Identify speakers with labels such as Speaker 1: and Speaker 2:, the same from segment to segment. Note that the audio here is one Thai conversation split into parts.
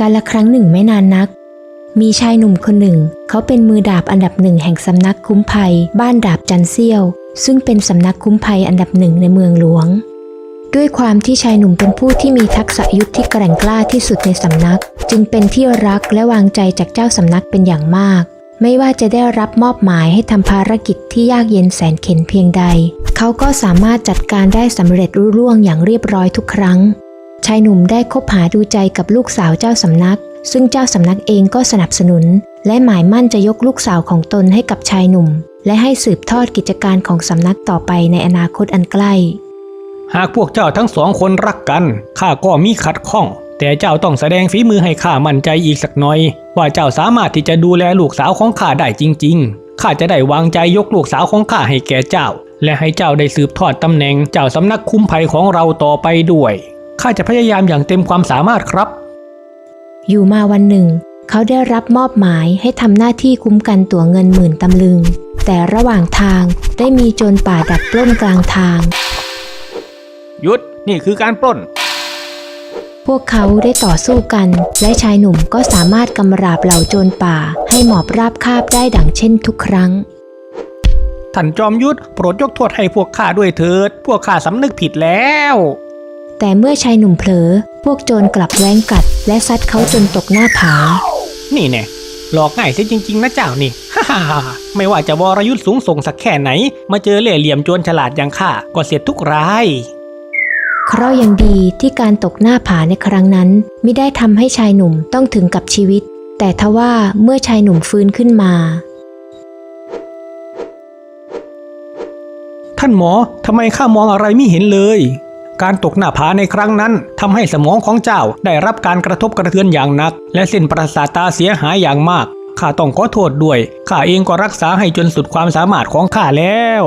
Speaker 1: การละครั้งหนึ่งไม่นานนัก มีชายหนุ่มคนหนึ่ง เขาเป็นมือดาบอันดับหนึ่งแห่งสำนักคุ้มภัย บ้านดาบจันเซียว ซึ่งเป็นสำนักคุ้มภัยอันดับหนึ่งในเมืองหลวง ด้วยความที่ชายหนุ่มเป็นผู้ที่มีทักษะยุทธที่แกร่งกล้าที่สุดในสำนัก จึงเป็นที่รักและวางใจจากเจ้าสำนักเป็นอย่างมาก ไม่ว่าจะได้รับมอบหมายให้ทำภารกิจที่ยากเย็นแสนเข็ญเพียงใด เขาก็สามารถจัดการได้สำเร็จรุ่ร่วงอย่างเรียบร้อยทุกครั้ง ชายหนุ่มได้คบหาดูใจกับลูกสาวเจ้าสำนัก ซึ่งเจ้าสำนักเองก็สนับสนุน และหมายมั่นจะยกลูกสาวของตนให้กับชายหนุ่ม และให้สืบทอดกิจการของสำนักต่อไปในอนาคตอันใกล้
Speaker 2: หากพวกเจ้าทั้งสองคนรักกันข้าก็มีขัดข้อง แต่เจ้าต้องแสดงฝีมือให้ข้ามั่นใจอีกสักหน่อย ว่าเจ้าสามารถที่จะดูแลลูกสาวของข้าได้จริง ๆข้าจะได้วางใจยกลูกสาวของข้าให้แก่เจ้า และให้เจ้าได้สืบทอดตำแหน่งเจ้าสำนักคุ้มภัยของเราต่อไปด้วย ข้าจะพยายามอย่างเต็มความสามารถครับ
Speaker 1: อยู่มาวันหนึ่ง เขาได้รับมอบหมายให้ทำหน้าที่คุ้มกันตั๋วเงินหมื่นตำลึง แต่ระหว่างทางได้มีโจรป่าดักปล้นกลางทาง
Speaker 2: หยุด นี่คือการปล้น
Speaker 1: พวกเขาได้ต่อสู้กัน และชายหนุ่มก็สามารถกำราบเหล่าโจรป่า ให้หมอบราบคาบได้ดังเช่นทุกครั้ง
Speaker 2: ท่านจอมยุทธโปรดยกโทษให้พวกข้าด้วยเถิด พวกข้าสำนึกผิดแล้ว
Speaker 1: แต่เมื่อชายหนุ่มเผลอ พวกโจรกลับแว้งกัด และซัดเขาจนตกหน้าผา
Speaker 2: นี่แน่หลอกง่ายเสียจริง ๆ นะเจ้านี่ ฮ่าฮ่าฮ่าไม่ว่าจะวรยุทธ์สูงส่งสักแค่ไหน มาเจอเล่ห์เหลี่ยมโจรฉลาดอย่างข้าก็เสียทุกราย
Speaker 1: เคราะห์ยังดีที่การตกหน้าผาในครั้งนั้นไม่ได้ทำให้ชายหนุ่มต้องถึงกับชีวิต แต่ทว่าเมื่อชายหนุ่มฟื้นขึ้นมา
Speaker 2: ท่านหมอทำไมข้ามองอะไรไม่เห็นเลย การตกหน้าผาในครั้งนั้นทำให้สมองของเจ้าได้รับการกระทบกระเทือนอย่างหนัก และเส้นประสาทตาเสียหายอย่างมากข้าต้องขอโทษด้วยข้าเองก็รักษาให้จนสุดความสามารถของข้าแล้ว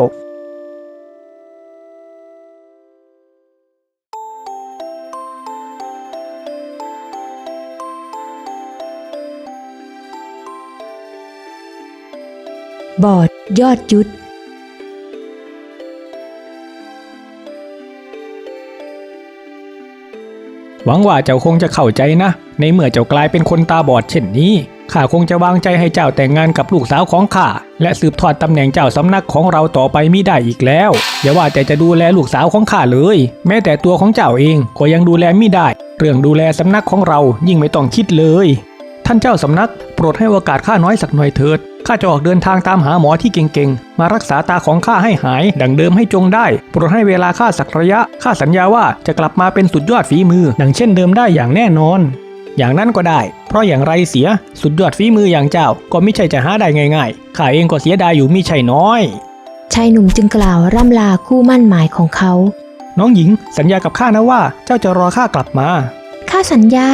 Speaker 1: บอดยอดยุทธ
Speaker 2: หวังว่าเจ้าคงจะเข้าใจนะ ในเมื่อเจ้ากลายเป็นคนตาบอดเช่นนี้ข้าคงจะวางใจให้เจ้าแต่งงานกับลูกสาวของข้าและสืบทอดตำแหน่งเจ้าสำนักของเราต่อไปมิได้อีกแล้วอย่าว่าแต่จะดูแลลูกสาวของข้าเลย แม้แต่ตัวของเจ้าเองก็ยังดูแลมิได้ เรื่องดูแลสำนักของเรายิ่งไม่ต้องคิดเลย ท่านเจ้าสำนักโปรดให้โอกาสข้าน้อยสักหน่อยเถิด ข้าจะออกเดินทางตามหาหมอที่เก่งๆ มารักษาตาของข้าให้หาย ดังเดิมให้จงได้ โปรดให้เวลาข้าสักระยะ ข้าสัญญาว่าจะกลับมาเป็นสุดยอดฝีมือ ดังเช่นเดิมได้อย่างแน่นอน อย่างนั้นก็ได้ เพราะอย่างไรเสีย สุดยอดฝีมืออย่างเจ้า ก็ไม่ใช่จะหาได้ง่ายๆ ข้าเองก็เสียดายอยู่มิใช่น้อย
Speaker 1: ชายหนุ่มจึงกล่าวร่ำลาคู่มั่นหมายของเขา
Speaker 2: น้องหญิง สัญญากับข้านะว่า เจ้าจะรอข้ากลับมา
Speaker 1: ข้าสัญญา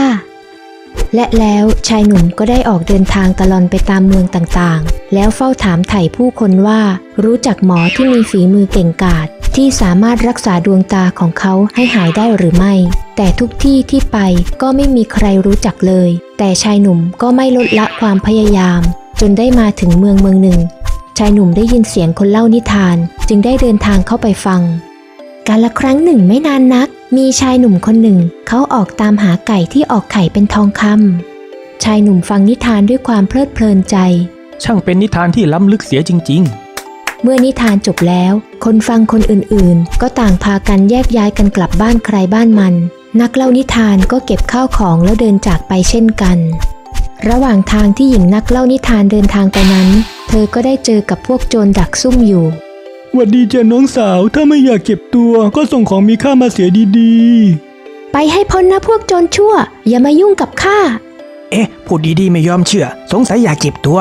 Speaker 1: และแล้วชายหนุ่มก็ได้ออกเดินทางตะลอนไปตามเมืองต่างๆ แล้วเฝ้าถามไถ่ผู้คนว่า รู้จักหมอที่มีฝีมือเก่งกาจที่สามารถรักษาดวงตาของเขาให้หายได้หรือไม่ แต่ทุกที่ที่ไปก็ไม่มีใครรู้จักเลย แต่ชายหนุ่มก็ไม่ลดละความพยายาม จนได้มาถึงเมืองเมืองหนึ่ง ชายหนุ่มได้ยินเสียงคนเล่านิทาน จึงได้เดินทางเข้าไปฟัง การละครั้งหนึ่งไม่นานนัก มีชายหนุ่มคนหนึ่ง เขาออกตามหาไก่ที่ออกไข่เป็นทองคำชายหนุ่มฟังนิทานด้วยความเพลิดเพลินใจ
Speaker 2: ช่างเป็นนิทานที่ล้ำลึกเสียจริง ๆ
Speaker 1: เมื่อนิทานจบแล้ว คนฟังคนอื่นๆ ก็ต่างพากันแยกย้ายกันกลับบ้านใครบ้านมัน นักเล่านิทานก็เก็บข้าวของแล้วเดินจากไปเช่นกัน ระหว่างทางที่หญิงนักเล่านิทานเดินทางไปนั้น เธอก็ได้เจอกับพวกโจรดักซุ่มอยู่
Speaker 2: หวัดดีจ้ะน้องสาว ถ้าไม่อยากเก็บตัวก็ส่งของมีค่ามาเสียดี
Speaker 1: ไปให้พ้นนะพวกโจรชั่ว อย่ามายุ่งกับข้า
Speaker 2: ๆเอ๊ะ พูดดีๆไม่ยอมเชื่อ สงสัยอยากเก็บตัว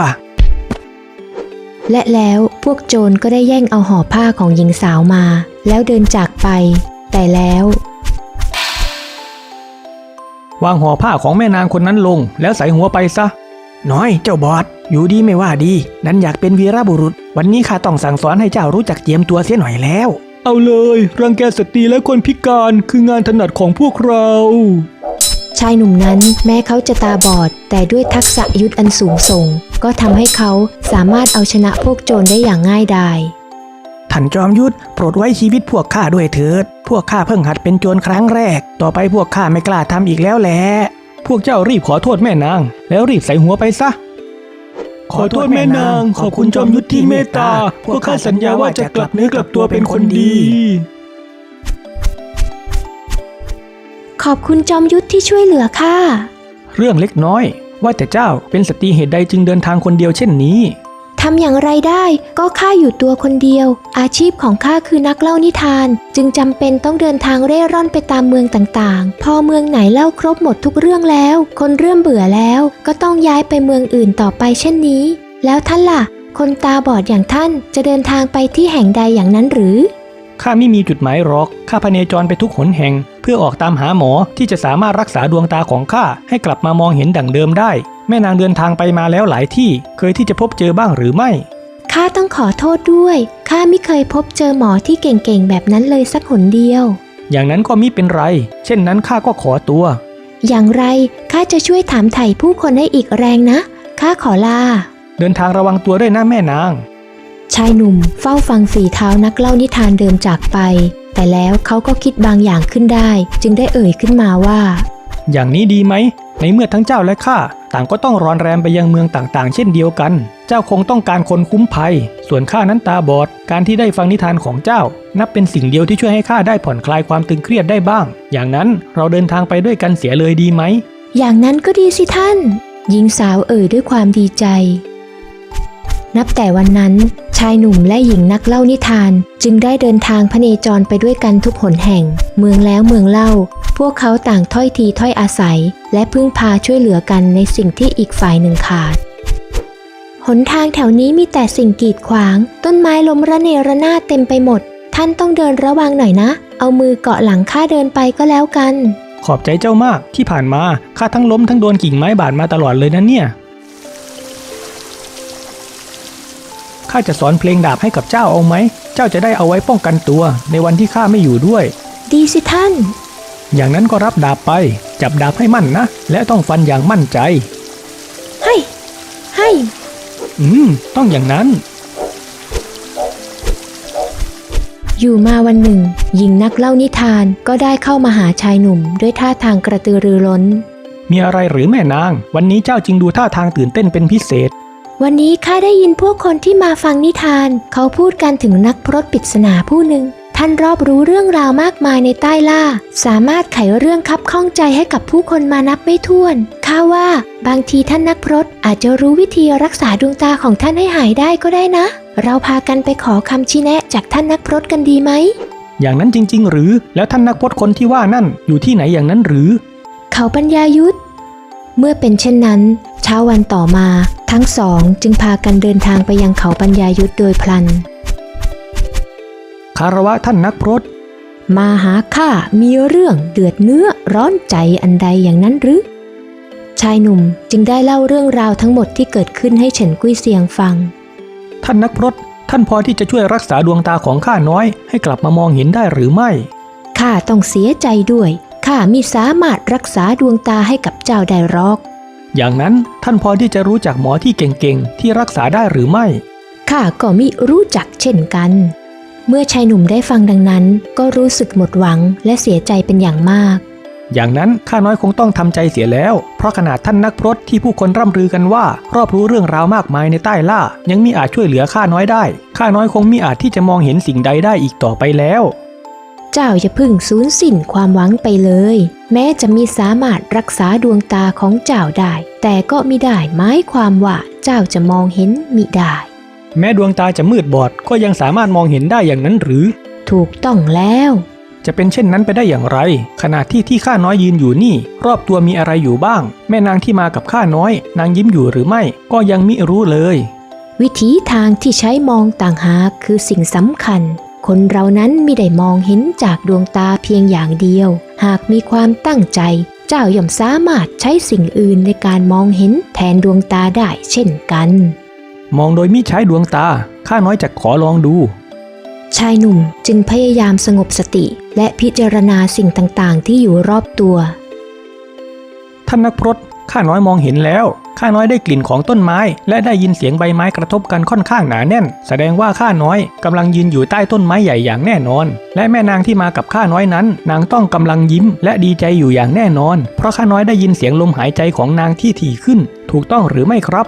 Speaker 1: และแล้วพวกโจรก็ได้แย่งเอาห่อผ้าของหญิงสาวมา แล้วเดินจากไป แต่แล้ว
Speaker 2: วางห่อผ้าของแม่นางคนนั้นลง แล้วใส่หัวไปซะ น้อยเจ้าบอดอยู่ดีไม่ว่าดีนั้นอยากเป็นวีรบุรุษ วันนี้ข้าต้องสั่งสอนให้เจ้ารู้จักเจียมตัวเสียหน่อยแล้ว เอาเลย รังแกสตรีและคนพิการคืองานถนัดของพวกเรา
Speaker 1: ชายหนุ่มนั้นแม้เขาจะตาบอด แต่ด้วยทักษะยุทธอันสูงส่ง ก็ทำให้เขาสามารถเอาชนะพวกโจรได้อย่างง่ายดาย
Speaker 2: ท่านจอมยุทธโปรดไว้ชีวิตพวกข้าด้วยเถิด พวกข้าเพิ่งหัดเป็นโจรครั้งแรก ต่อไปพวกข้าไม่กล้าทำอีกแล้วแหละ พวกเจ้ารีบขอโทษแม่นาง แล้วรีบใส่หัวไปซะ ขอโทษแม่นาง ขอบคุณจอมยุทธที่เมตตา พวกข้าสัญญาว่าจะกลับเนื้อกลับตัวเป็นคนดี
Speaker 1: ขอบคุณจอมยุทธที่ช่วยเหลือข้า
Speaker 2: เรื่องเล็กน้อย ว่าแต่เจ้าเป็นสตรีเหตุใดจึงเดินทางคนเดียวเช่นนี้
Speaker 1: ทำอย่างไรได้ก็ข้าอยู่ตัวคนเดียว อาชีพของข้าคือนักเล่านิทาน จึงจำเป็นต้องเดินทางเร่ร่อนไปตามเมืองต่างๆ พอเมืองไหนเล่าครบหมดทุกเรื่องแล้ว คนเริ่มเบื่อแล้ว ก็ต้องย้ายไปเมืองอื่นต่อไปเช่นนี้ แล้วท่านล่ะ คนตาบอดอย่างท่านจะเดินทางไปที่แห่งใดอย่างนั้นหรือ
Speaker 2: ข้าไม่มีจุดหมายหรอก ข้าพเนจรไปทุกหนแห่ง เพื่อออกตามหาหมอที่จะสามารถรักษาดวงตาของข้าให้กลับมามองเห็นดั่งเดิมได้ แม่นางเดินทางไปมาแล้วหลายที่เคยที่จะพบเจอบ้างหรือไม่
Speaker 1: ข้าต้องขอโทษด้วย ข้าไม่เคยพบเจอหมอที่เก่งๆ แบบนั้นเลยสักหนเดียว
Speaker 2: อย่างนั้นก็มิเป็นไร เช่นนั้นข้าก็ขอตัว
Speaker 1: อย่างไรข้าจะช่วยถามไถ่ผู้คนให้อีกแรงนะ ข้าขอลา
Speaker 2: เดินทางระวังตัวด้วยนะแม่นาง
Speaker 1: ชายหนุ่มเฝ้าฟังฝีเท้านักเล่านิทานเดิมจากไป แต่แล้วเขาก็คิดบางอย่างขึ้นได้ จึงได้เอ่ยขึ้นมาว่า
Speaker 2: อย่างนี้ดีไหม ในเมื่อทั้งเจ้าและข้าต่างก็ต้องรอนแรมไปยังเมืองต่างๆ เช่นเดียวกัน เจ้าคงต้องการคนคุ้มภัย ส่วนข้านั้นตาบอด การที่ได้ฟังนิทานของเจ้า นับเป็นสิ่งเดียวที่ช่วยให้ข้าได้ผ่อนคลายความตึงเครียดได้บ้าง อย่างนั้นเราเดินทางไปด้วยกันเสียเลยดีไหม
Speaker 1: อย่างนั้นก็ดีสิท่าน หญิงสาวเอ่ยด้วยความดีใจ นับแต่วันนั้น ชายหนุ่มและหญิงนักเล่านิทาน จึงได้เดินทางพเนจรไปด้วยกันทุกหนแห่ง เมืองแล้วเมืองเล่า พวกเขาต่างถ้อยทีถ้อยอาศัย และพึ่งพาช่วยเหลือกันในสิ่งที่อีกฝ่ายหนึ่งขาด หนทางแถวนี้มีแต่สิ่งกีดขวาง ต้นไม้ล้มระเนระนาดเต็มไปหมด ท่านต้องเดินระวังหน่อยนะ เอามือเกาะหลังข้าเดินไปก็แล้วกัน
Speaker 2: ขอบใจเจ้ามากที่ผ่านมาข้าทั้งล้มทั้งโดนกิ่งไม้บาดมาตลอดเลยนะเนี่ยข้าจะสอนเพลงดาบให้กับเจ้าเอาไหม เจ้าจะได้เอาไว้ป้องกันตัว ในวันที่ข้าไม่อยู่ด้วย
Speaker 1: ดีสิท่าน
Speaker 2: อย่างนั้นก็รับดาบไป จับดาบให้มั่นนะ และต้องฟันอย่างมั่นใจ
Speaker 1: ให้ ให้
Speaker 2: อืม ต้องอย่างนั้น
Speaker 1: อยู่มาวันหนึ่ง หญิงนักเล่านิทานก็ได้เข้ามาหาชายหนุ่ม ด้วยท่าทางกระตือรือร้น
Speaker 2: มีอะไรหรือแม่นาง วันนี้เจ้าจึงดูท่าทางตื่นเต้นเป็นพิเศษ
Speaker 1: วันนี้ข้าได้ยินพวกคนที่มาฟังนิทาน เขาพูดกันถึงนักพรตปริศนาผู้หนึ่ง ท่านรอบรู้เรื่องราวมากมายในใต้ล่า สามารถไขเรื่องคับข้องใจให้กับผู้คนมานับไม่ถ้วนข้าว่า บางทีท่านนักพรตอาจจะรู้วิธีรักษาดวงตาของท่านให้หายได้ก็ได้นะ เราพากันไปขอคำชี้แนะจากท่านนักพรตกันดีไหม
Speaker 2: อย่างนั้นจริง ๆ หรือแล้วท่านนักพจน์คนที่ว่านั่นอยู่ที่ไหนอย่างนั้นหรือ
Speaker 1: เขาปัญญายุทธเมื่อเป็นเช่นนั้น เช้าวันต่อมา ทั้งสองจึงพากันเดินทางไปยังเขาปัญญายุทธโดยพลัน
Speaker 2: คารวะท่านนักพรต
Speaker 1: มาหาข้ามีเรื่องเดือดเนื้อร้อนใจอันใดอย่างนั้นหรือ ชายหนุ่มจึงได้เล่าเรื่องราวทั้งหมดที่เกิดขึ้นให้เฉินกุ้ยเซียงฟัง
Speaker 2: ท่านนักพรตท่านพอที่จะช่วยรักษาดวงตาของข้าน้อย ให้กลับมามองเห็นได้หรือไม่
Speaker 1: ข้าต้องเสียใจด้วยข้ามิสามารถรักษาดวงตาให้กับเจ้าได้หรอก
Speaker 2: อย่างนั้นท่านพอที่จะรู้จักหมอที่เก่งๆที่รักษาได้หรือไม่
Speaker 1: ข้าก็มิรู้จักเช่นกัน เมื่อชายหนุ่มได้ฟังดังนั้น ก็รู้สึกหมดหวังและเสียใจเป็นอย่างมาก
Speaker 2: อย่างนั้นข้าน้อยคงต้องทำใจเสียแล้ว เพราะขนาดท่านนักพรตที่ผู้คนร่ำลือกันว่ารอบรู้เรื่องราวมากมายในใต้ล่า ยังมีอาจช่วยเหลือข้าน้อยได้ ข้าน้อยคงมีอาจที่จะมองเห็นสิ่งใดได้อีกต่อไปแล้ว
Speaker 1: เจ้าอย่าเพึ่งสูญสิ้นความหวังไปเลย แม้จะมีสามารถรักษาดวงตาของเจ้าได้ แต่ก็มิได้หมายความว่าเจ้าจะมองเห็นมิได้
Speaker 2: แม้ดวงตาจะมืดบอดก็ยังสามารถมองเห็นได้อย่างนั้นหรือ
Speaker 1: ถูกต้องแล้ว
Speaker 2: จะเป็นเช่นนั้นไปได้อย่างไร ขณะที่ที่ข้าน้อยยืนอยู่นี่ รอบตัวมีอะไรอยู่บ้าง แม่นางที่มากับข้าน้อย นางยิ้มอยู่หรือไม่ ก็ยังมิรู้เลย
Speaker 1: วิธีทางที่ใช้มองต่างหากคือสิ่งสำคัญ คนเรานั้นไม่ได้มองเห็นจากดวงตาเพียงอย่างเดียว หากมีความตั้งใจ เจ้าย่อมสามารถใช้สิ่งอื่นในการมองเห็นแทนดวงตาได้เช่นกัน
Speaker 2: มองโดยมิใช้ดวงตา ข้าน้อยจะขอลองดู
Speaker 1: ชายหนุ่มจึงพยายามสงบสติและพิจารณาสิ่งต่างๆ ที่อยู่รอบตัว
Speaker 2: ท่านนักพรตข้าน้อยมองเห็นแล้ว ข้าน้อยได้กลิ่นของต้นไม้ และได้ยินเสียงใบไม้กระทบกันค่อนข้างหนาแน่น แสดงว่าข้าน้อยกำลังยืนอยู่ใต้ต้นไม้ใหญ่อย่างแน่นอน และแม่นางที่มากับข้าน้อยนั้น นางต้องกำลังยิ้มและดีใจอยู่อย่างแน่นอน เพราะข้าน้อยได้ยินเสียงลมหายใจของนางที่ถี่ขึ้น ถูกต้องหรือไม่ครับ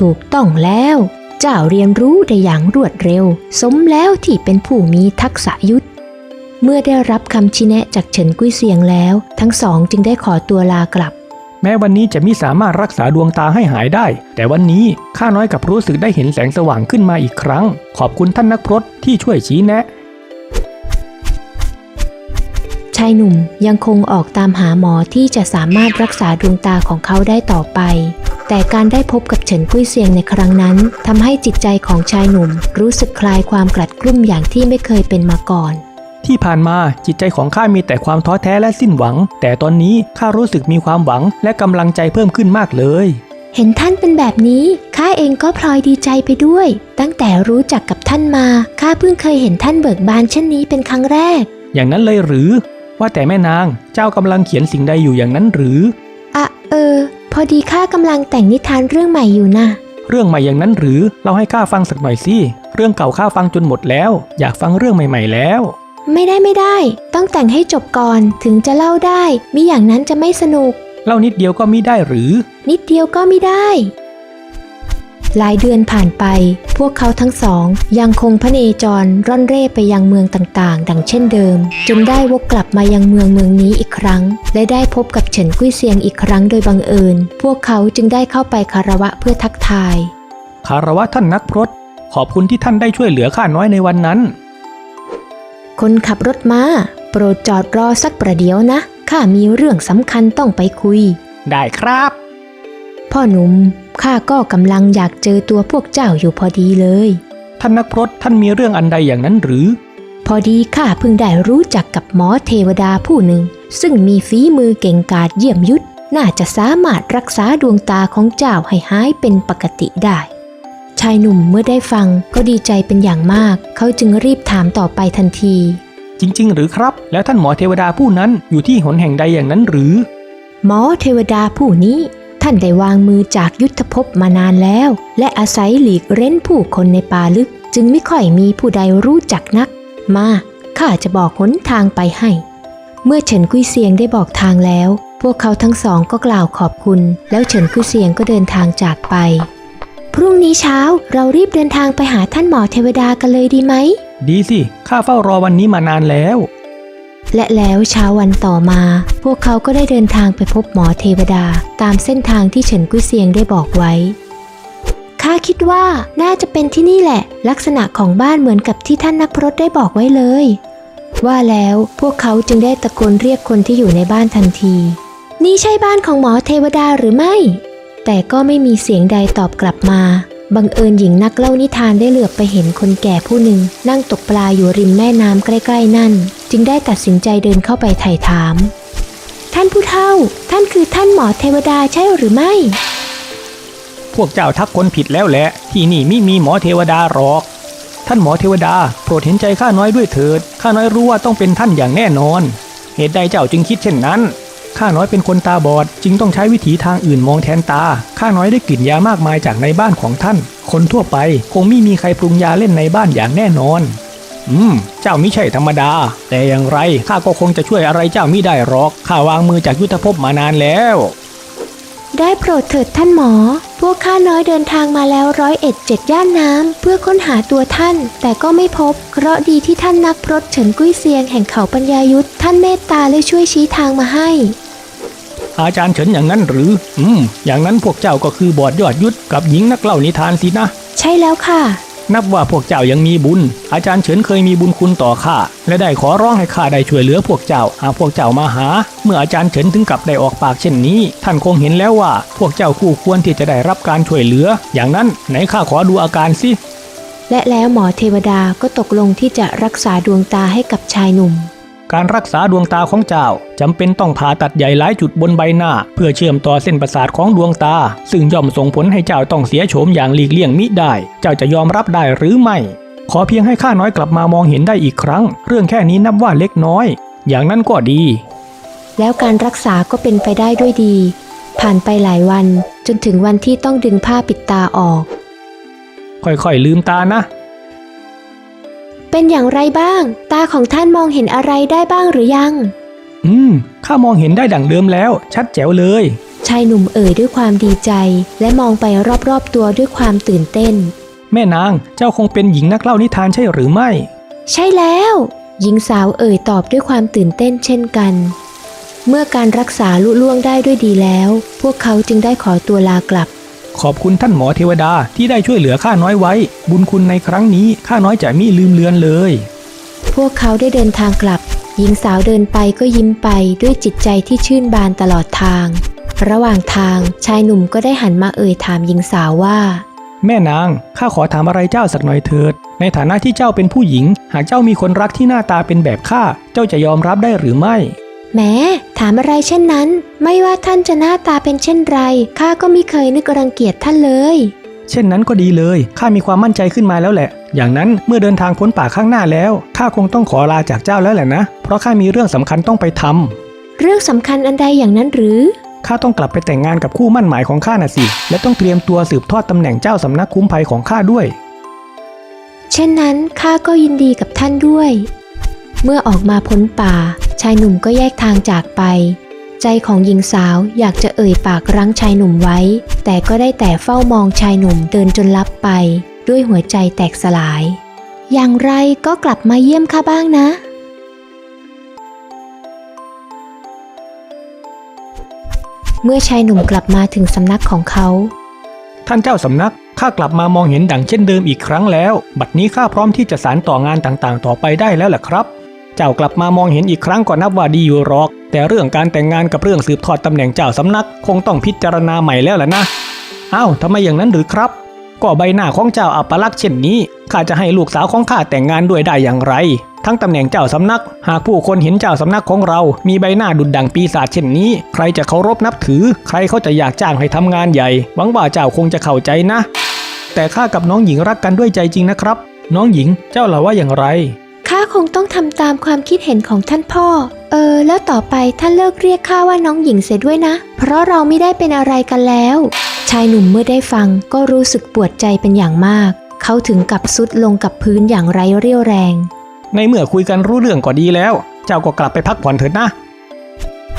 Speaker 1: ถูกต้องแล้ว เจ้าเรียนรู้ได้อย่างรวดเร็ว สมแล้วที่เป็นผู้มีทักษะยุทธ เมื่อได้รับคำชี้แนะจากเฉินกุ้ยเซียงแล้ว ทั้งสองจึงได้ขอตัวลากลับ
Speaker 2: แม้วันนี้จะไมิสามารถรักษาดวงตาให้หายได้ แต่วันนี้ข้าน้อยกับรู้สึกได้เห็นแสงสว่างขึ้นมาอีกครั้ง ขอบคุณท่านนักพรตที่ช่วยชี้แนะา
Speaker 1: ยหนุ่มยังคงออกตามหาหมอที่จะสามารถรักษาดวงตาของเขาได้ต่อไป แต่การได้พบกับเฉินกุ้ยเซียงในครั้งนั้นทำให้จิตใจของชายหนุ่ม รู้สึกคลายความกลัดกลุ้มอย่างที่ไม่เคยเป็นมาก่อน
Speaker 2: ที่ผ่านมาจิตใจของข้ามีแต่ความท้อแท้และสิ้นหวัง แต่ตอนนี้ข้ารู้สึกมีความหวังและกำลังใจเพิ่มขึ้นมากเลย
Speaker 1: เห็นท่านเป็นแบบนี้ข้าเองก็พลอยดีใจไปด้วย ตั้งแต่รู้จักกับท่านมาข้าเพิ่งเคยเห็นท่านเบิกบานเช่นนี้เป็นครั้งแรก
Speaker 2: อย่างนั้นเลยหรือ ว่าแต่แม่นางเจ้ากำลังเขียนสิ่งใดอยู่อย่างนั้นหรือ
Speaker 1: อะเออ พอดีข้ากำลังแต่งนิทานเรื่องใหม่อยู่นะ
Speaker 2: เรื่องใหม่อย่างนั้นหรือเราให้ข้าฟังสักหน่อยสิเรื่องเก่าข้าฟังจนหมดแล้ว อยากฟังเรื่องใหม่ ๆ แล้ว
Speaker 1: ไม่ได้ไม่ได้ ต้องแต่งให้จบก่อนถึงจะเล่าได้มิอย่างนั้นจะไม่สนุก
Speaker 2: เล่านิดเดียวก็มิได้หรือ
Speaker 1: นิดเดียวก็ไม่ได้ หลายเดือนผ่านไป พวกเขาทั้งสอง ยังคงพเนจรร่อนเร่ไปยังเมืองต่างๆ ดังเช่นเดิม จนได้วกกลับมายังเมืองเมืองนี้อีกครั้ง และได้พบกับเฉินกุ้ยเซียงอีกครั้งโดยบังเอิญ พวกเขาจึงได้เข้าไปคารวะเพื่อทักทาย
Speaker 2: คารวะท่านนักพรตขอบคุณที่ท่านได้ช่วยเหลือข้าน้อยในวันนั้น
Speaker 1: คนขับรถมาโปรดจอดรอสักประเดี๋ยวนะข้ามีเรื่องสำคัญต้องไปคุย
Speaker 2: ได้ครับ
Speaker 1: พ่อหนุ่ม ข้าก็กำลังอยากเจอตัวพวกเจ้าอยู่พอดีเลย
Speaker 2: ท่านนักพรตท่านมีเรื่องอันใดอย่างนั้นหรือ
Speaker 1: พอดีข้าเพิ่งได้รู้จักกับหมอเทวดาผู้หนึ่ง ซึ่งมีฝีมือเก่งกาจเยี่ยมยุทธน่าจะสามารถรักษาดวงตาของเจ้าให้หายเป็นปกติได้ ชายหนุ่มเมื่อได้ฟังก็ดีใจเป็นอย่างมาก เขาจึงรีบถามต่อไปทันที
Speaker 2: จริง ๆ หรือครับ แล้วท่านหมอเทวดาผู้นั้นอยู่ที่หนแห่งใดอย่างนั้นหรือ
Speaker 1: หมอเทวดาผู้นี้ ท่านได้วางมือจากยุทธภพมานานแล้ว และอาศัยหลีกเร้นผู้คนในป่าลึก จึงไม่ค่อยมีผู้ใดรู้จักนัก มาข้าจะบอกหนทางไปให้ เมื่อเฉินกุ้ยเซียงได้บอกทางแล้ว พวกเขาทั้งสองก็กล่าวขอบคุณ แล้วเฉินกุ้ยเซียงก็เดินทางจากไป พรุ่งนี้เช้าเรารีบเดินทางไปหาท่านหมอเทวดากันเลยดีไหม
Speaker 2: ดีสิ ข้าเฝ้ารอวันนี้มานานแล้ว
Speaker 1: และแล้วเช้าวันต่อมา พวกเขาก็ได้เดินทางไปพบหมอเทวดา ตามเส้นทางที่เฉินกุ้ยเซียงได้บอกไว้ข้าคิดว่าน่าจะเป็นที่นี่แหละ ลักษณะของบ้านเหมือนกับที่ท่านนักพรตได้บอกไว้เลย ว่าแล้วพวกเขาจึงได้ตะโกนเรียกคนที่อยู่ในบ้านทันที นี่ใช่บ้านของหมอเทวดาหรือไม่ แต่ก็ไม่มีเสียงใดตอบกลับมา บังเอิญหญิงนักเล่านิทานได้เหลือบไปเห็นคนแก่ผู้หนึ่ง นั่งตกปลาอยู่ริมแม่น้ำใกล้ ๆ นั่น จึงได้ตัดสินใจเดินเข้าไปไถ่ถาม ท่านผู้เฒ่า ท่านคือท่านหมอเทวดาใช่หรือไม่
Speaker 2: พวกเจ้าทักคนผิดแล้วแหละ ที่นี่ไมิมีหมอเทวดาหรอก ท่านหมอเทวดา โปรดเห็นใจข้าน้อยด้วยเถิดข้าน้อยรู้ว่าต้องเป็นท่านอย่างแน่นอน เหตุใดเจ้าจึงคิดเช่นนั้น ข้าน้อยเป็นคนตาบอด จึงต้องใช้วิถีทางอื่นมองแทนตา ข้าน้อยได้กลิ่นยามากมายจากในบ้านของท่าน คนทั่วไปคงไม่มีใครปรุงยาเล่นในบ้านอย่างแน่นอน อืม เจ้ามิใช่ธรรมดา แต่อย่างไรข้าก็คงจะช่วยอะไรเจ้ามิได้หรอก ข้าวางมือจากยุทธภพมานานแล้ว
Speaker 1: ได้โปรดเถิดท่านหมอ พวกข้าน้อยเดินทางมาแล้วร้อยเอ็ดเจ็ดย่านน้ำเพื่อค้นหาตัวท่าน แต่ก็ไม่พบเคราะดีที่ท่านนักพรตเฉินกุ้ยเซียงแห่งเขาปัญญายุทธท่านเมตตาและช่วยชี้ทางมาให้
Speaker 2: อาจารย์เฉินอย่างนั้นหรือ อืม อย่างนั้นพวกเจ้าก็คือบอดยอดยุทธกับหญิงนักเล่านิทานสินะ
Speaker 1: ใช่แล้วค่ะ
Speaker 2: นับว่าพวกเจ้ายังมีบุญ อาจารย์เฉินเคยมีบุญคุณต่อข้า และได้ขอร้องให้ข้าได้ช่วยเหลือพวกเจ้า หากพวกเจ้ามาหา เมื่ออาจารย์เฉินถึงกับได้ออกปากเช่นนี้ ท่านคงเห็นแล้วว่า พวกเจ้าคู่ควรที่จะได้รับการช่วยเหลือ อย่างนั้นไหนข้าขอดูอาการสิ
Speaker 1: และแล้วหมอเทวดาก็ตกลงที่จะรักษาดวงตาให้กับชายหนุ่ม
Speaker 2: การรักษาดวงตาของเจ้าจำเป็นต้องผ่าตัดใหญ่หลายจุดบนใบหน้า เพื่อเชื่อมต่อเส้นประสาทของดวงตา ซึ่งย่อมส่งผลให้เจ้าต้องเสียโฉมอย่างหลีกเลี่ยงมิได้ เจ้าจะยอมรับได้หรือไม่ ขอเพียงให้ข้าน้อยกลับมามองเห็นได้อีกครั้ง เรื่องแค่นี้นับว่าเล็กน้อย อย่างนั้นก็ดี
Speaker 1: แล้วการรักษาก็เป็นไปได้ด้วยดี ผ่านไปหลายวันจนถึงวันที่ต้องดึงผ้าปิดตาออก
Speaker 2: ค่อยๆลืมตานะ
Speaker 1: เป็นอย่างไรบ้าง ตาของท่านมองเห็นอะไรได้บ้างหรือยัง
Speaker 2: อืม ข้ามองเห็นได้ดั่งเดิมแล้ว ชัดแจ๋วเลย
Speaker 1: ชายหนุ่มเอ่ยด้วยความดีใจ และมองไปรอบๆตัวด้วยความตื่นเต้น
Speaker 2: แม่นาง เจ้าคงเป็นหญิงนักเล่านิทานใช่หรือไม่
Speaker 1: ใช่แล้ว หญิงสาวเอ่ยตอบด้วยความตื่นเต้นเช่นกัน เมื่อการรักษาลุล่วงได้ด้วยดีแล้ว พวกเขาจึงได้ขอตัวลากลับ
Speaker 2: ขอบคุณท่านหมอเทวดาที่ได้ช่วยเหลือข้าน้อยไว้ บุญคุณในครั้งนี้ข้าน้อยจะมิลืมเลือนเลย
Speaker 1: พวกเขาได้เดินทางกลับ หญิงสาวเดินไปก็ยิ้มไปด้วยจิตใจที่ชื่นบานตลอดทาง ระหว่างทางชายหนุ่มก็ได้หันมาเอ่ยถามหญิงสาวว่า
Speaker 2: แม่นางข้าขอถามอะไรเจ้าสักหน่อยเถิด ในฐานะที่เจ้าเป็นผู้หญิง หากเจ้ามีคนรักที่หน้าตาเป็นแบบข้าเจ้าจะยอมรับได้หรือไม่
Speaker 1: แหม้ถามอะไรเช่นนั้น ไม่ว่าท่านจะหน้าตาเป็นเช่นไรข้าก็ไม่เคยนึกรังเกียจท่านเลย
Speaker 2: เช่นนั้นก็ดีเลย ข้ามีความมั่นใจขึ้นมาแล้วแหละ อย่างนั้นเมื่อเดินทางพ้นป่าข้างหน้าแล้ว ข้าคงต้องขอลาจากเจ้าแล้วแหละนะ เพราะข้ามีเรื่องสำคัญต้องไปทำ
Speaker 1: เรื่องสำคัญอันใดอย่างนั้นหรือ
Speaker 2: ข้าต้องกลับไปแต่งงานกับคู่มั่นหมายของข้าน่ะสิ และต้องเตรียมตัวสืบทอดตำแหน่งเจ้าสำนักคุ้มภัยของข้าด้วย
Speaker 1: เช่นนั้นข้าก็ยินดีกับท่านด้วย เมื่อออกมาพ้นป่าชายหนุ่มก็แยกทางจากไป ใจของหญิงสาวอยากจะเอ่ยปากรั้งชายหนุ่มไว้ แต่ก็ได้แต่เฝ้ามองชายหนุ่มเดินจนลับไป ด้วยหัวใจแตกสลาย อย่างไรก็กลับมาเยี่ยมข้าบ้างนะ เมื่อชายหนุ่มกลับมาถึงสำนักของเขา
Speaker 2: ท่านเจ้าสำนักข้ากลับมามองเห็นดังเช่นเดิมอีกครั้งแล้ว บัดนี้ข้าพร้อมที่จะสานต่องานต่างๆ ต่อไปได้แล้วแหละครับ เจ้ากลับมามองเห็นอีกครั้งก็นับว่าดีอยู่หรอก แต่เรื่องการแต่งงานกับเรื่องสืบทอดตำแหน่งเจ้าสำนัก คงต้องพิจารณาใหม่แล้วล่ะนะอ้าวทำไมอย่างนั้นหรือครับ ก็ใบหน้าของเจ้าอัปลักษณ์เช่นนี้ข้าจะให้ลูกสาวของข้าแต่งงานด้วยได้อย่างไร ทั้งตำแหน่งเจ้าสำนัก หากผู้คนเห็นเจ้าสำนักของเรา มีใบหน้าดุดดังปีศาจเช่นนี้ ใครจะเคารพนับถือ ใครเขาจะอยากจ้างให้ทำงานใหญ่ หวังว่าเจ้าคงจะเข้าใจนะ แต่ข้ากับน้องหญิงรักกันด้วยใจจริงนะครับ น้องหญิงเจ้าเล่ะว่าอย่างไร
Speaker 1: ข้าคงต้องทำตามความคิดเห็นของท่านพ่อ เออ แล้วต่อไปท่านเลิกเรียกข้าว่าน้องหญิงเสียด้วยนะ เพราะเราไม่ได้เป็นอะไรกันแล้ว ชายหนุ่มเมื่อได้ฟังก็รู้สึกปวดใจเป็นอย่างมาก เขาถึงกับซุดลงกับพื้นอย่างไร้เรี่ยวแรง
Speaker 2: ในเมื่อคุยกันรู้เรื่องก็ดีแล้ว เจ้าก็กลับไปพักผ่อนเถิดนะ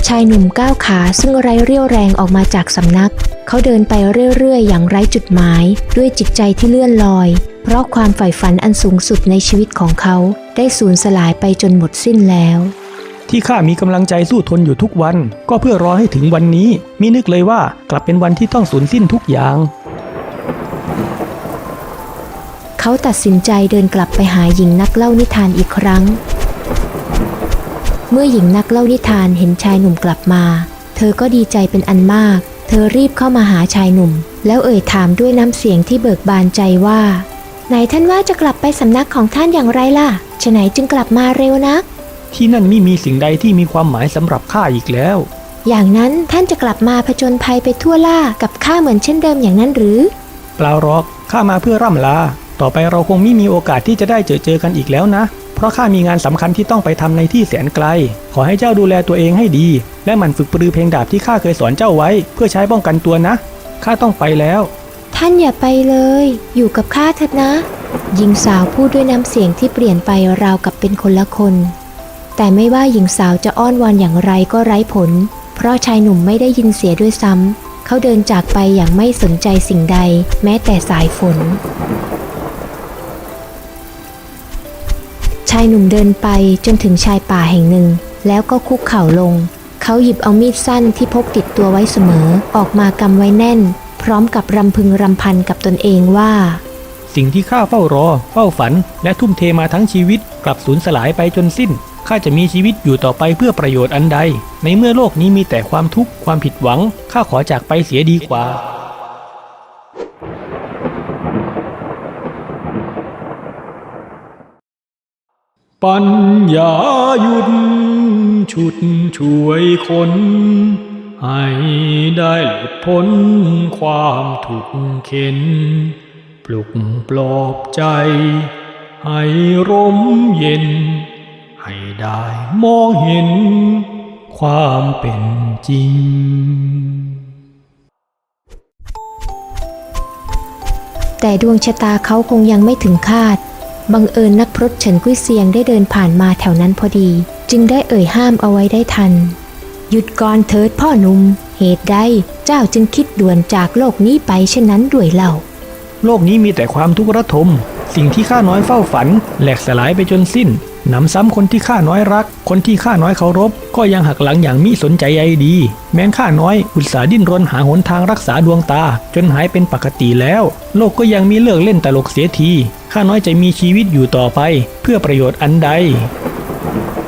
Speaker 1: ชายหนุ่มก้าวขาซึ่งไร้เรี่ยวแรงออกมาจากสำนัก เขาเดินไปเรื่อยๆ อย่างไร้จุดหมาย ด้วยจิตใจที่เลื่อนลอย เพราะความใฝ่ฝันอันสูงสุดในชีวิตของเขา ได้สูญสลายไปจนหมดสิ้นแล้ว
Speaker 2: ที่ข้ามีกำลังใจสู้ทนอยู่ทุกวัน ก็เพื่อรอให้ถึงวันนี้ มินึกเลยว่ากลับเป็นวันที่ต้องสูญสิ้นทุกอย่าง
Speaker 1: เขาตัดสินใจเดินกลับไปหาหญิงนักเล่านิทานอีกครั้งเมื่อหญิงนักเล่านิทานเห็นชายหนุ่มกลับมา เธอก็ดีใจเป็นอันมาก เธอรีบเข้ามาหาชายหนุ่ม แล้วเอ่ยถามด้วยน้ำเสียงที่เบิกบานใจว่า ไหนท่านว่าจะกลับไปสำนักของท่านอย่างไรล่ะฉะไหนจึงกลับมาเร็วนัก
Speaker 2: ที่นั่นไม่มีสิ่งใดที่มีความหมายสำหรับข้าอีกแล้ว
Speaker 1: อย่างนั้นท่านจะกลับมาผจญภัยไปทั่วล่ากับข้าเหมือนเช่นเดิมอย่างนั้นหรือ
Speaker 2: เปล่าหรอกข้ามาเพื่อร่ำลา ต่อไปเราคงไม่มีโอกาสที่จะได้เจอเจอกันอีกแล้วนะ เพราะข้ามีงานสำคัญที่ต้องไปทำในที่แสนไกล ขอให้เจ้าดูแลตัวเองให้ดี และหมันฝึกปรือเพลงดาบที่ข้าเคยสอนเจ้าไว้ เพื่อใช้ป้องกันตัวนะ ข้าต้องไปแล้ว
Speaker 1: ท่านอย่าไปเลย อยู่กับข้าเถิดนะ หญิงสาวพูดด้วยน้ำเสียงที่เปลี่ยนไปราวกับเป็นคนละคน แต่ไม่ว่าหญิงสาวจะอ้อนวอนอย่างไรก็ไร้ผล เพราะชายหนุ่มไม่ได้ยินเสียด้วยซ้ำเขาเดินจากไปอย่างไม่สนใจสิ่งใด แม้แต่สายฝนายหนุ่มเดินไปจนถึงชายป่าแห่งหนึ่ง แล้วก็คุกเข่าลง เขาหยิบเอามีดสั้นที่พกติดตัวไว้เสมอออกมากำไว้แน่น พร้อมกับรำพึงรำพันกับตนเองว่า
Speaker 2: สิ่งที่ข้าเฝ้ารอ เฝ้าฝัน และทุ่มเทมาทั้งชีวิต กลับสูญสลายไปจนสิ้นข้าจะมีชีวิตอยู่ต่อไปเพื่อประโยชน์อันใด ในเมื่อโลกนี้มีแต่ความทุกข์ความผิดหวังข้าขอจากไปเสียดีกว่า ปัญญาหยุดชุดช่วยคนให้ได้หลุดพ้นความทุกข์เข็น ปลุกปลอบใจ ให้ร่มเย็น ให้ได้มองเห็น ความเป็นจริง
Speaker 1: แต่ดวงชะตาเขาคงยังไม่ถึงคาด บังเอิญนักพรตเฉินกุ้ยเซียงได้เดินผ่านมาแถวนั้นพอดี จึงได้เอ่ยห้ามเอาไว้ได้ทัน หยุดก่อนเถิดพ่อหนุ่มเหตุใดเจ้าจึงคิดด่วนจากโลกนี้ไปเช่นนั้นด้วยเล่า
Speaker 2: โลกนี้มีแต่ความทุกข์ระทม สิ่งที่ข้าน้อยเฝ้าฝันแหลกสลายไปจนสิ้น หนำซ้ำคนที่ข้าน้อยรัก คนที่ข้าน้อยเคารพ ก็ยังหักหลังอย่างมิสนใจใยดี แม้นข้าน้อยอุตส่าห์ดิ้นรนหาหนทางรักษาดวงตา จนหายเป็นปกติแล้ว โลกก็ยังมีเลิกเล่นตลกเสียทีข้าน้อยจะมีชีวิตอยู่ต่อไป เพื่อประโยชน์อันใด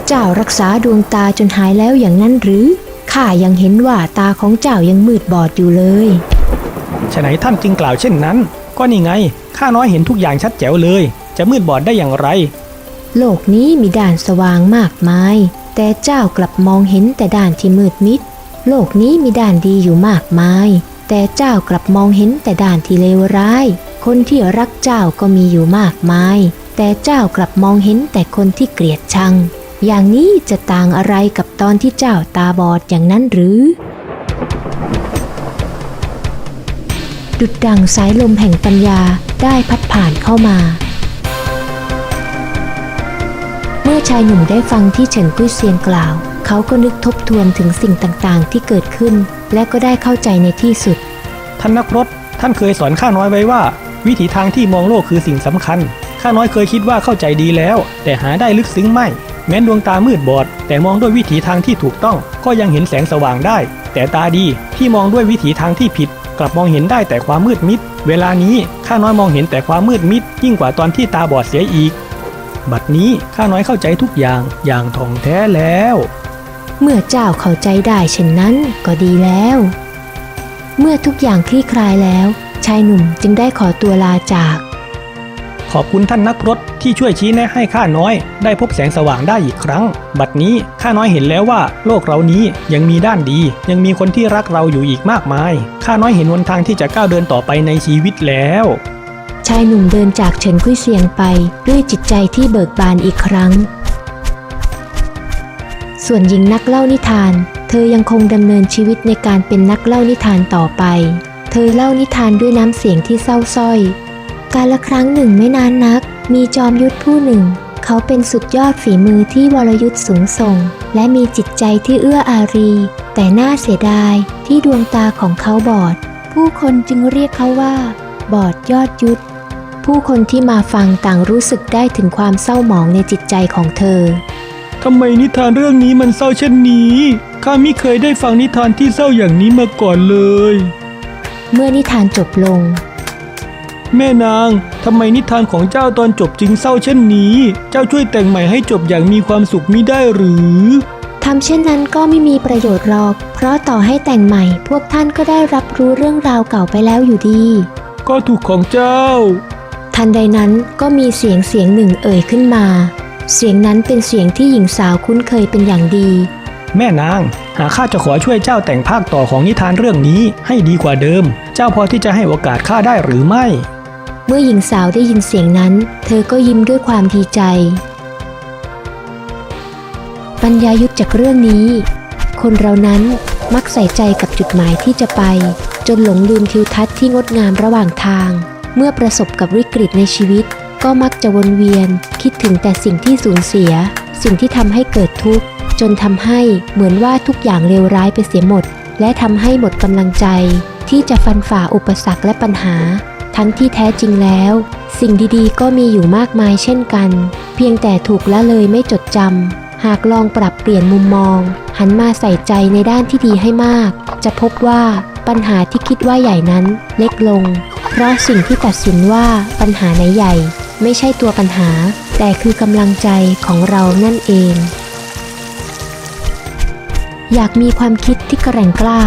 Speaker 1: เจ้ารักษาดวงตาจนหายแล้วอย่างนั้นหรือข้ายังเห็นว่าตาของเจ้ายังมืดบอดอยู่เลย
Speaker 2: ฉะไหนท่านจึงกล่าวเช่นนั้น ก็นี่ไงข้าน้อยเห็นทุกอย่างชัดแจ๋วเลย จะมืดบอดได้อย่างไร
Speaker 1: โลกนี้มีด่านสว่างมากมาย แต่เจ้ากลับมองเห็นแต่ด่านที่มืดมิด โลกนี้มีด่านดีอยู่มากมาย แต่เจ้ากลับมองเห็นแต่ด่านที่เลวร้าย คนที่รักเจ้าก็มีอยู่มากมาย แต่เจ้ากลับมองเห็นแต่คนที่เกลียดชัง อย่างนี้จะต่างอะไรกับตอนที่เจ้าตาบอดอย่างนั้นหรือ ดุดดังสายลมแห่งปัญญาได้พัดผ่านเข้ามา มื่อชายหนุ่มได้ฟังที่เฉินกุ้ยเซียงกล่าว เขาก็นึกทบทวนถึงสิ่งต่างๆ ที่เกิดขึ้น และก็ได้เข้าใจในที่สุด
Speaker 2: ท่านนักรบท่านเคยสอนข้าน้อยไว้ว่า วิถีทางที่มองโลกคือสิ่งสำคัญ ข้าน้อยเคยคิดว่าเข้าใจดีแล้ว แต่หาได้ลึกซึ้งไม่ แม้นดวงตามืดบอด แต่มองด้วยวิถีทางที่ถูกต้อง ก็ยังเห็นแสงสว่างได้ แต่ตาดีที่มองด้วยวิถีทางที่ผิด กลับมองเห็นได้แต่ความมืดมิด เวลานี้ข้าน้อยมองเห็นแต่ความมืดมิด ยิ่งกว่าตอนที่ตาบอดเสียอีก บัดนี้ข้าน้อยเข้าใจทุกอย่างอย่างท่องแท้แล้ว
Speaker 1: เมื่อเจ้าเข้าใจได้เช่นนั้นก็ดีแล้ว เมื่อทุกอย่างคลี่คลายแล้ว ชายหนุ่มจึงได้ขอตัวลาจาก
Speaker 2: ขอบคุณท่านนักรถที่ช่วยชี้แนะให้ข้าน้อย ได้พบแสงสว่างได้อีกครั้ง บัดนี้ข้าน้อยเห็นแล้วว่า โลกเรานี้ยังมีด้านดี ยังมีคนที่รักเราอยู่อีกมากมายข้าน้อยเห็นหนทางที่จะก้าวเดินต่อไปในชีวิตแล้ว
Speaker 1: ชายหนุ่มเดินจากเฉินกุ้ยเซียงไปด้วยจิตใจที่เบิกบานอีกครั้ง ส่วนหญิงนักเล่านิทาน เธอยังคงดำเนินชีวิตในการเป็นนักเล่านิทานต่อไป เธอเล่านิทานด้วยน้ำเสียงที่เศร้าส้อย การละครั้งหนึ่งไม่นานนัก มีจอมยุทธผู้หนึ่ง เขาเป็นสุดยอดฝีมือที่วรยุทธ์สูงส่ง และมีจิตใจที่เอื้ออารี แต่น่าเสียดายที่ดวงตาของเขาบอด ผู้คนจึงเรียกเขาว่าบอดยอดยุทธ ผู้คนที่มาฟังต่างรู้สึกได้ถึงความเศร้าหมองในจิตใจของเธอ
Speaker 2: ทำไมนิทานเรื่องนี้มันเศร้าเช่นนี้ ข้าไม่เคยได้ฟังนิทานที่เศร้าอย่างนี้มาก่อนเลย
Speaker 1: เมื่อนิทานจบลง
Speaker 2: แม่นาง ทำไมนิทานของเจ้าตอนจบจึงเศร้าเช่นนี้ เจ้าช่วยแต่งใหม่ให้จบอย่างมีความสุขมิได้หรือ
Speaker 1: ทำเช่นนั้นก็ไม่มีประโยชน์หรอก เพราะต่อให้แต่งใหม่ พวกท่านก็ได้รับรู้เรื่องราวเก่าไปแล้วอยู่ดี
Speaker 2: ก็ถูกของเจ้า
Speaker 1: ทันใดนั้นก็มีเสียงเสียงหนึ่งเอ่ยขึ้นมา เสียงนั้นเป็นเสียงที่หญิงสาวคุ้นเคยเป็นอย่างดี
Speaker 2: แม่นาง หากข้าจะขอช่วยเจ้าแต่งภาคต่อของนิทานเรื่องนี้ให้ดีกว่าเดิม เจ้าพอที่จะให้โอกาสข้าได้หรือไม่
Speaker 1: เมื่อหญิงสาวได้ยินเสียงนั้น เธอก็ยิ้มด้วยความดีใจ ปัญญายุทธจากเรื่องนี้ คนเรานั้นมักใส่ใจกับจุดหมายที่จะไป จนหลงลืมทิวทัศน์ที่งดงามระหว่างทาง เมื่อประสบกับวิกฤตในชีวิต ก็มักจะวนเวียน คิดถึงแต่สิ่งที่สูญเสีย สิ่งที่ทำให้เกิดทุกข์ จนทำให้เหมือนว่าทุกอย่างเลวร้ายไปเสียหมด และทำให้หมดกำลังใจ ที่จะฟันฝ่าอุปสรรคและปัญหา ทั้งที่แท้จริงแล้ว สิ่งดีๆ ก็มีอยู่มากมายเช่นกัน เพียงแต่ถูกละเลยไม่จดจำหากลองปรับเปลี่ยนมุมมอง หันมาใส่ใจในด้านที่ดีให้มาก จะพบว่าปัญหาที่คิดว่าใหญ่นั้นเล็กลง เพราะสิ่งที่ตัดสินว่าปัญหาไหนใหญ่ ไม่ใช่ตัวปัญหา แต่คือกำลังใจของเรานั่นเอง อยากมีความคิดที่แกร่งกล้า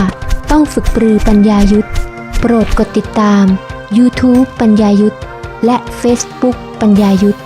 Speaker 1: ต้องฝึกปรือปัญญายุทธโปรดกดติดตาม YouTube ปัญญายุทธและ Facebook ปัญญายุทธ